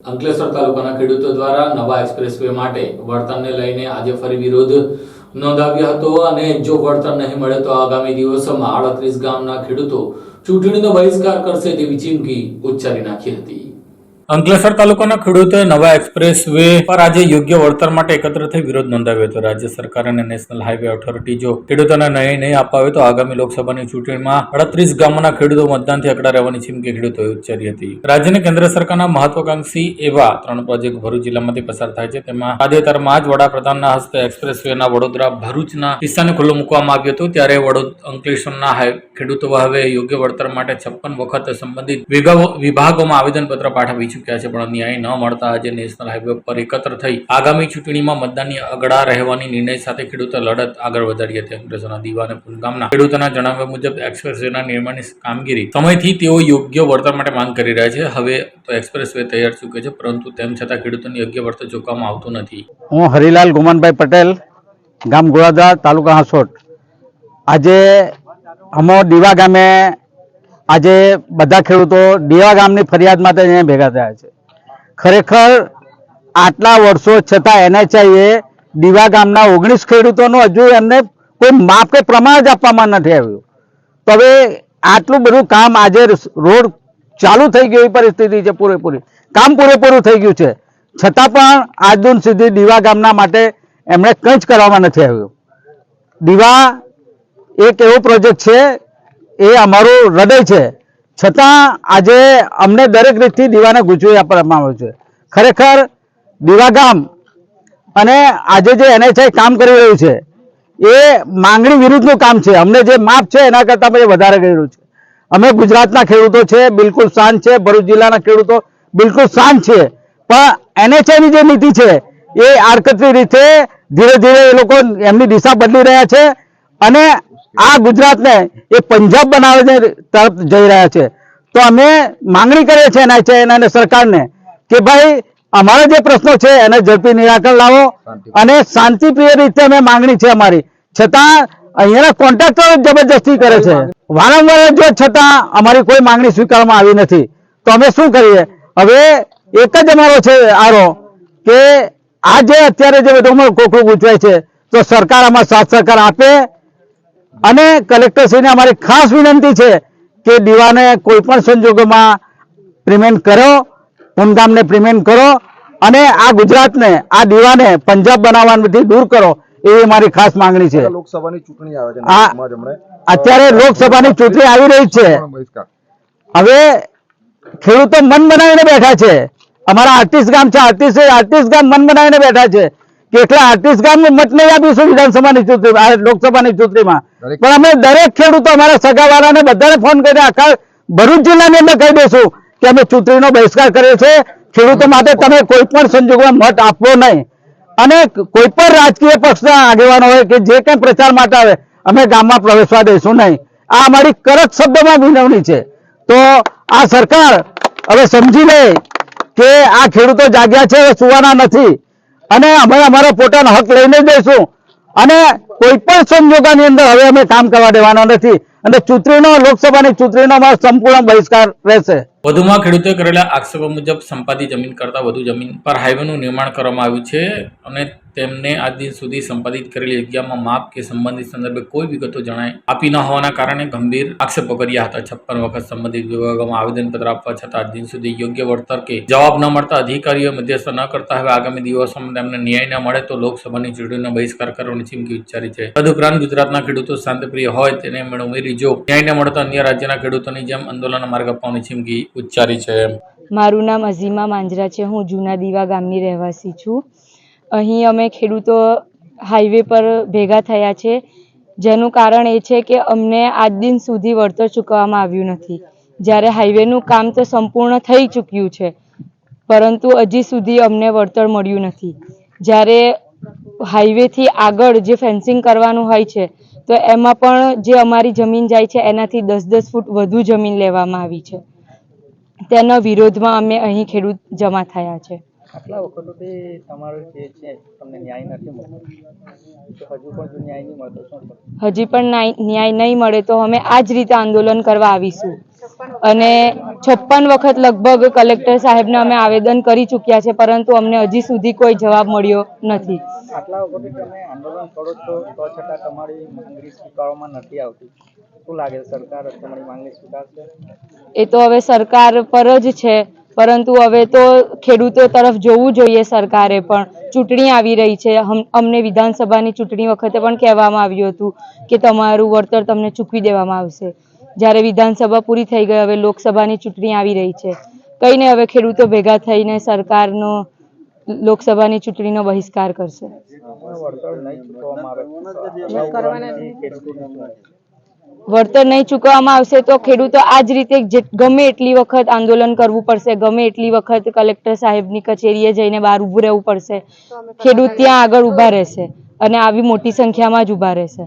અંકલેશ્વર તાલુકાના ખેડૂતો દ્વારા નવા એક્સપ્રેસવે માટે વળતરને લઈને આજે ફરી વિરોધ નોંધાવ્યો હતો અને જો વળતર નહીં મળે તો આગામી દિવસોમાં આડત્રીસ ગામના ખેડૂતો ચૂંટણીનો બહિષ્કાર કરશે તેવી ચીમકી ઉચ્ચારી નાખી હતી. અંકલેશ્વર તાલુકાના ખેડૂતોએ નવા એક્સપ્રેસ વે પર આજે યોગ્ય વળતર માટે એકત્ર થઈ વિરોધ નોંધાવ્યો હતો. રાજ્ય સરકાર અને નેશનલ હાઈવે ઓથોરિટી જો ખેડૂતોને નહીં નહીં અપાવે તો આગામી લોકસભાની ચૂંટણીમાં અડત્રીસ ગામોના ખેડૂતો મતદાનથી અકડા રહેવાની ચીમકી ખેડૂતોએ ઉચ્ચારી હતી. રાજ્યની કેન્દ્ર સરકારના મહત્વાકાંક્ષી એવા ત્રણ પ્રોજેક્ટ ભરૂચ જિલ્લામાંથી પસાર થાય છે. તેમાં તાજેતરમાં જ વડાપ્રધાનના હસ્તે એક્સપ્રેસ વેના વડોદરા ભરૂચના કિસ્સાને ખુલ્લો મૂકવામાં આવ્યો હતો. ત્યારે વડોદ અંકલેશ્વરના ખેડૂતો હવે યોગ્ય વળતર માટે છપ્પન વખત સંબંધિત વિભાગો- વિભાગોમાં આવેદનપત્ર પાઠવી ચૂક્યા છે, પણ ન્યાય ન મળતા આજે નેશનલ હાઈવે પર એકત્ર થઈ આગામી ચૂંટણીમાં મતદાનની અગડા રહેવાની નિર્ણય સાથે ખેડૂતો લડત આગળ વધારી હતી અંગ્રેજોના દીવાને ગામના ખેડૂતોના જણાવ્યા મુજબ એક્સપ્રેસ વેના નિર્માણની કામગીરી સમયથી તેઓ યોગ્ય વળતર માટે માંગ કરી રહ્યા છે. હવે તો એક્સપ્રેસ વે તૈયાર ચૂક્યો છે, પરંતુ તેમ છતાં ખેડૂતોને યોગ્ય વળતર ચૂકવવામાં આવતું નથી. હું હરિલાલ ગુમાનભાઈ પટેલ, ગામ ગોળાદરા તાલુકા હાંસોટ. આજે અમો દીવા ગામે આજે બધા ખેડૂતો દીવા ગામની ફરિયાદ માટે અહીંયા ભેગા થયા છે. ખરેખર આટલા વર્ષો છતાં એનએચઆઈએ દીવા ગામના ઓગણીસ ખેડૂતોનું હજુ એમને કોઈ માપ કે પ્રમાણ જ આપવામાં નથી આવ્યું. તો હવે આટલું બધું કામ આજે રોડ ચાલુ થઈ ગયું, એવી પરિસ્થિતિ છે પૂરેપૂરી. કામ પૂરેપૂરું થઈ ગયું છે. છતાં પણ આજ દિન સુધી દીવા ગામના માટે એમણે કંઈ જ કરવામાં નથી આવ્યું. દીવા એક એવો પ્રોજેક્ટ છે એ અમારું હૃદય છે. છતાં આજે અમને દરેક રીતથી દીવાને ગુજવી આપવામાં આવ્યું છે. ખરેખર દીવા ગામ અને આજે જે એનએચઆઈ કામ કરી રહ્યું છે, એ માંગણી વિરુદ્ધનું કામ છે. અમને જે માપ છે, એના કરતાં પણ વધારે કર્યું છે. અમે ગુજરાતના ખેડૂતો છે, બિલકુલ શાંત છે. ભરૂચ જિલ્લાના ખેડૂતો બિલકુલ શાંત છે. પણ એનએચઆઈની જે નીતિ છે, એ આડકતરી રીતે ધીરે ધીરે એ લોકો એમની દિશા બદલી રહ્યા છે અને આ ગુજરાતને એ પંજાબ બનાવવાની તરફ જઈ રહ્યા છે. તો અમે માંગણી કરીએ છીએ એનએચઆઈ અને સરકારને કે ભાઈ અમારા જે પ્રશ્નો છે એને ઝડપી નિરાકરણ લાવો અને શાંતિપ્રિય રીતે અમે માંગણી છે અમારી. છતાં અહીંયાના કોન્ટ્રાક્ટરો જબરજસ્તી કરે છે. વારંવાર જો છતાં અમારી કોઈ માંગણી સ્વીકારવામાં આવી નથી. તો અમે શું કરીએ? હવે એક જ અમારો છે આરો કે આ જે અત્યારે જે બધું કોકડું ગૂંચવાય છે તો સરકાર આમાં સાથ સહકાર આપે અને કલેક્ટરશ્રીને અમારી ખાસ વિનંતી છે કે દીવાને કોઈ પણ સંજોગોમાં પ્રિમેન્ટ કરો ઉમધામને પ્રિમેન્ટ કરો અને આ ગુજરાતને આ દીવાને પંજાબ બનાવવાથી દૂર કરો એવી મારી ખાસ માંગણી છે. લોકસભાની ચૂંટણી આવે છે. અત્યારે લોકસભાની ચૂંટણી આવી રહી છે. હવે ખેડૂતો મન બનાવીને બેઠા છે. અમારા આર્ટિસ્ટ ગામ છે આર્ટિસ્ટ આર્ટિસ્ટ ગામ મન બનાવીને બેઠા છે. કે આઠત્રીસ આર્ટિસ્ટ ગામ મત નહીં આપીશું વિધાનસભાની ચૂંટણી લોકસભાની ચૂંટણીમાં. પણ અમે દરેક ખેડૂતો અમારા સગાવાળાને બધાને ફોન કરીને આખા ભરૂચ જિલ્લાની અંદર કહી દઈશું કે અમે ચૂંટણીનો બહિષ્કાર કર્યો છે. ખેડૂતો માટે તમે કોઈ પણ સંજોગોમાં મત આપવો નહીં. અને કોઈ પણ રાજકીય પક્ષના આગેવાનો હોય કે જે કંઈ પ્રચાર માટે આવે અમે ગામમાં પ્રવેશવા દઈશું નહીં. આ અમારી કડક શબ્દમાં વિનવણી છે. તો આ સરકાર હવે સમજી લે કે આ ખેડૂતો જાગ્યા છે સુવાના નથી. અને અમે અમારો પોતાનો હક લઈને જ દઈશું અને કોઈ પણ સંજોગોની અંદર હવે અમે કામ કરવા દેવાના નથી. અને ચૂંટણીનો, લોકસભાની ચૂંટણીનો અમારો સંપૂર્ણ બહિષ્કાર રહેશે. વધુમાં ખેડૂતોએ કરેલા આક્ષેપો મુજબ સંપાદિત જમીન કરતાં વધુ જમીન પર હાઈવેનું નિર્માણ કરવામાં આવ્યું છે અને તેમને આજ દિન સુધી સંપાદિત કરેલી જગ્યામાં માપ કે સંબંધિત સંદર્ભે કોઈ વિગતો જણાય આપી ન હોવાના કારણે ગંભીર આક્ષેપો કર્યા હતા. છપ્પન વખત સંબંધિત વિભાગોમાં આવેદનપત્ર આપવા છતાં આજ દિન સુધી યોગ્ય વળતર કે જવાબ ન મળતા અધિકારીઓ મધ્યસ્થ ન કરતા. હવે આગામી દિવસોમાં તેમને ન્યાય ન મળે તો લોકસભાની ચૂંટણીનો બહિષ્કાર કરવાની ચીમકી ઉચ્ચારી છે. તદુપરાંત ગુજરાતના ખેડૂતો શાંતિપ્રિય હોય તેને એમણે ઉમેરી જો ન્યાય ન મળતા અન્ય રાજ્યના ખેડૂતોની જેમ આંદોલન માર્ગ અપનાવવાની ચીમકી ઉચ્ચારી છે. મારું નામ અઝીમા માંજરા છે. હું જૂના દીવા ગામની રહેવાસી છું. અહીં અમે ખેડૂતો હાઈવે પર ભેગા થયા છે. જેનું કારણ એ છે કે અમને આજ દિન સુધી વળતર ચૂકવવામાં આવ્યું નથી. જ્યારે હાઈવેનું કામ તો સંપૂર્ણ થઈ ચૂક્યું છે, પરંતુ હજી સુધી અમને વળતર મળ્યું નથી. જ્યારે હાઈવેથી આગળ જે ફેન્સિંગ કરવાનું હોય છે, તો એમાં પણ જે અમારી જમીન જાય છે, એનાથી દસ દસ ફૂટ વધુ જમીન લેવામાં આવી છે. તેના વિરોધમાં અમે અહીં ખેડૂત જમા થયા છે. આટલા વખતોથી તમારો જે છે તમને ન્યાય નથી મળતો. હજુ પણ જો ન્યાય નહીં મળતો શું હજી પણ ન્યાય નહીં મળે તો અમે આ જ રીતે આંદોલન કરવા આવીશું. અને છપ્પન વખત લગભગ કલેક્ટર સાહેબને અમે આવેદન કરી ચૂક્યા છે પરંતુ અમને હજી સુધી કોઈ જવાબ મળ્યો નથી. આટલા વખતથી તમે આંદોલન કરો છો તો છતાં તમારી માંગણી સ્વીકારવામાં નથી આવતી. શું લાગે સરકાર તમારી માંગણી સ્વીકારશે? એ તો હવે સરકાર પર જ છે. પરંતુ હવે તો ખેડૂતો તરફ જોવું જોઈએ સરકારે પણ. ચૂંટણી આવી રહી છે. અમને વિધાનસભાની ચૂંટણી વખતે પણ કહેવામાં આવ્યું હતું કે તમારું વળતર તમને ચૂકવી દેવામાં આવશે. જ્યારે વિધાનસભા પૂરી થઈ ગઈ હવે લોકસભાની ચૂંટણી આવી રહી છે. કઈને હવે ખેડૂતો ભેગા થઈને સરકારનો લોકસભાની ચૂંટણીનો બહિષ્કાર કરશે. વળતર નહીં ચૂકવવામાં આવશે તો ખેડૂતો આ જ રીતે ગમે એટલી વખત આંદોલન કરવું પડશે ગમે એટલી વખત કલેક્ટર સાહેબની કચેરીએ જઈને બહાર ઊભું રહેવું પડશે. ખેડૂત ત્યાં આગળ ઊભા રહેશે અને આવી મોટી સંખ્યામાં જ ઊભા રહેશે.